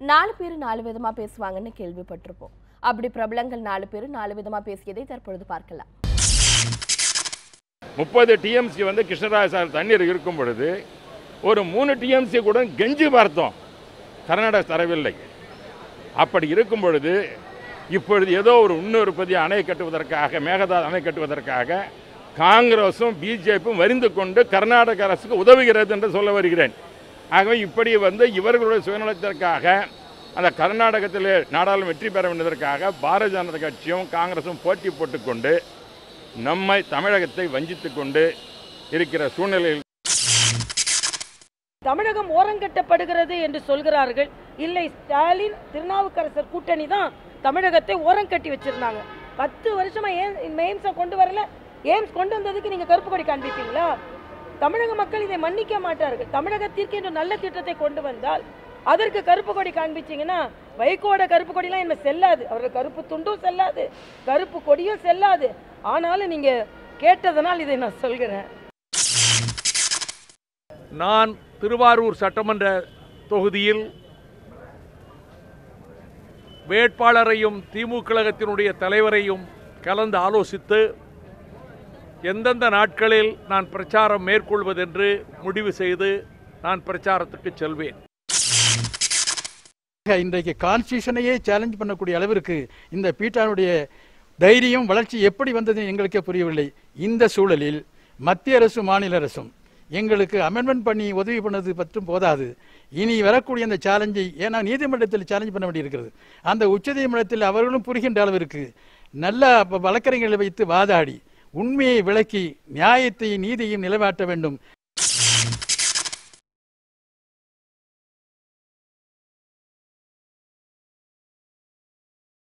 நாலு பேர் நாலு விதமாக பேசுவாங்கன்னு கேள்விப்பட்டிருப்போம். அப்படி பிரபலங்கள் நாலு பேர் நாலு விதமாக பேசியதை தற்பொழுது பார்க்கலாம். முப்பது டிஎம்சி வந்து கிருஷ்ணராஜ சார் தண்ணீர் இருக்கும் பொழுது ஒரு மூணு டிஎம்சி கூட கெஞ்சி பார்த்தோம். கர்நாடக தரவில்லை. அப்படி இருக்கும் பொழுது இப்பொழுது ஏதோ ஒரு இன்னொரு பதிய அணை கட்டுவதற்காக மேகதா அணை கட்டுவதற்காக காங்கிரஸும் பிஜேபியும் வரிந்து கொண்டு கர்நாடக அரசுக்கு உதவுகிறது என்று சொல்ல வருகிறேன். ஆகவே இப்படி வந்து இவர்களுடைய சுயநலத்திற்காக அந்த கர்நாடகத்தில் நாடாளும் வெற்றி பெற வேண்டியதற்காக பாரதிய ஜனதா கட்சியும் காங்கிரஸும் போட்டி போட்டுக்கொண்டு நம்மை தமிழகத்தை வஞ்சித்து கொண்டு இருக்கிற சூழ்நிலையில் தமிழகம் ஓரங்கட்டப்படுகிறது என்று சொல்கிறார்கள். இல்லை ஸ்டாலின் திருநாவுக்கரசர் கூட்டணி தான் தமிழகத்தை ஓரங்கட்டி வச்சிருந்தாங்க. பத்து வருஷமா ஏன் எய்ம்ஸை கொண்டு வரல. எய்ம்ஸ் கொண்டு வந்ததுக்கு நீங்கள் கருப்பு கொடி காண்பிப்பீங்களா? தமிழக மக்கள் இதை மன்னிக்க மாட்டார்கள். தமிழகத்திற்கு என்று நல்ல திட்டத்தை கொண்டு வந்தால் அதற்கு கருப்பு கொடி காண்பிச்சிங்கன்னா வைகோட கருப்பு கொடிலாம் என்ன செல்லாது. அவரோட கருப்பு துண்டும் செல்லாது. கருப்பு கொடியும் செல்லாது. ஆனாலும் நீங்கள் கேட்டதனால் இதை நான் சொல்கிறேன். நான் திருவாரூர் சட்டமன்ற தொகுதியில் வேட்பாளரையும் திமுக கழகத்தினுடைய தலைவரையும் கலந்து ஆலோசித்து எந்தெந்த நாட்களில் நான் பிரச்சாரம் மேற்கொள்வதென்று முடிவு செய்து நான் பிரச்சாரத்துக்கு செல்வேன். இன்றைக்கு கான்ஸ்டியூஷனையே சேலஞ்ச் பண்ணக்கூடிய அளவிற்கு இந்த பீட்டானுடைய தைரியம் வளர்ச்சி எப்படி வந்தது எங்களுக்கே புரியவில்லை. இந்த சூழலில் மத்திய அரசு மாநில அரசும் எங்களுக்கு அமெண்ட்மெண்ட் பண்ணி உதவி பண்ணது பற்றும் போதாது. இனி வரக்கூடிய அந்த சேலஞ்சை ஏன்னா நீதிமன்றத்தில் சேலஞ்ச் பண்ண வேண்டியிருக்கிறது. அந்த உச்சநீதிமன்றத்தில் அவர்களும் புரிகின்ற அளவிற்கு நல்ல வழக்கறிஞர்களை வைத்து வாதாடி உண்மையை விளக்கி நியாயத்தை நீதியையும் நிலைநாட்ட வேண்டும்.